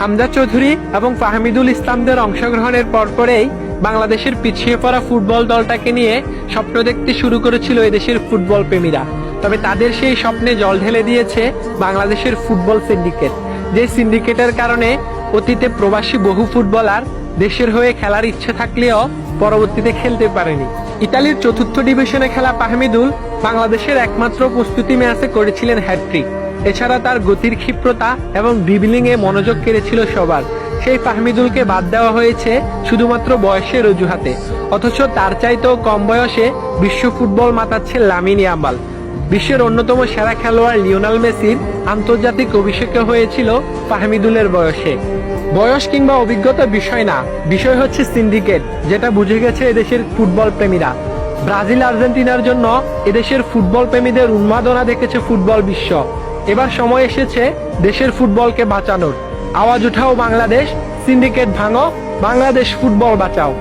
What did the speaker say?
হামজা চৌধুরী এবং ফাহমিদুল ইসলামদের অংশগ্রহণের পরপরেই বাংলাদেশের পিছিয়ে পড়া ফুটবল দলটাকে নিয়ে স্বপ্ন দেখতে শুরু করেছিল এদেশের ফুটবল প্রেমীরা। তবে তাদের সেই স্বপ্নে জল ঢেলে দিয়েছে বাংলাদেশের ফুটবল সিন্ডিকেট। যে সিন্ডিকেটের কারণে অতীতে প্রবাসী বহু ফুটবলার দেশের হয়ে খেলার ইচ্ছে থাকলেও পরবর্তীতে খেলতে পারেনি। ইতালির চতুর্থ ডিভিশনে খেলা পাহমিদুল বাংলাদেশের একমাত্র প্রস্তুতি ম্যাচে করেছিলেন হ্যাট্রিক এছাড়া তার গতির ক্ষিপ্রতা এবং ড্রিবলিং এ মনোযোগ কেড়েছিল সবার। সেই ফাহমিদুলকে বাদ দেওয়া হয়েছে শুধুমাত্র বয়সের অজুহাতে। অথচ তার চাইতেও কম বয়সে বিশ্ব ফুটবল মাতাচ্ছে লামিন ইয়ামাল। বিশ্বের অন্যতম সেরা খেলোয়াড় লিওনাল মেসির আন্তর্জাতিক অভিষেকে হয়েছিল ফাহমিদুলের বয়সে। বয়স কিংবা অভিজ্ঞতা বিষয় না, বিষয় হচ্ছে সিন্ডিকেট, যেটা বুঝে গেছে এদেশের ফুটবল প্রেমীরা। ব্রাজিল আর্জেন্টিনার জন্য এদেশের ফুটবল প্রেমীদের উন্মাদনা দেখেছে ফুটবল বিশ্ব। এবার সময় এসেছে দেশের ফুটবলকে বাঁচানোর। আওয়াজ উঠাও বাংলাদেশ সিন্ডিকেট ভাঙো বাংলাদেশ ফুটবল বাঁচাও।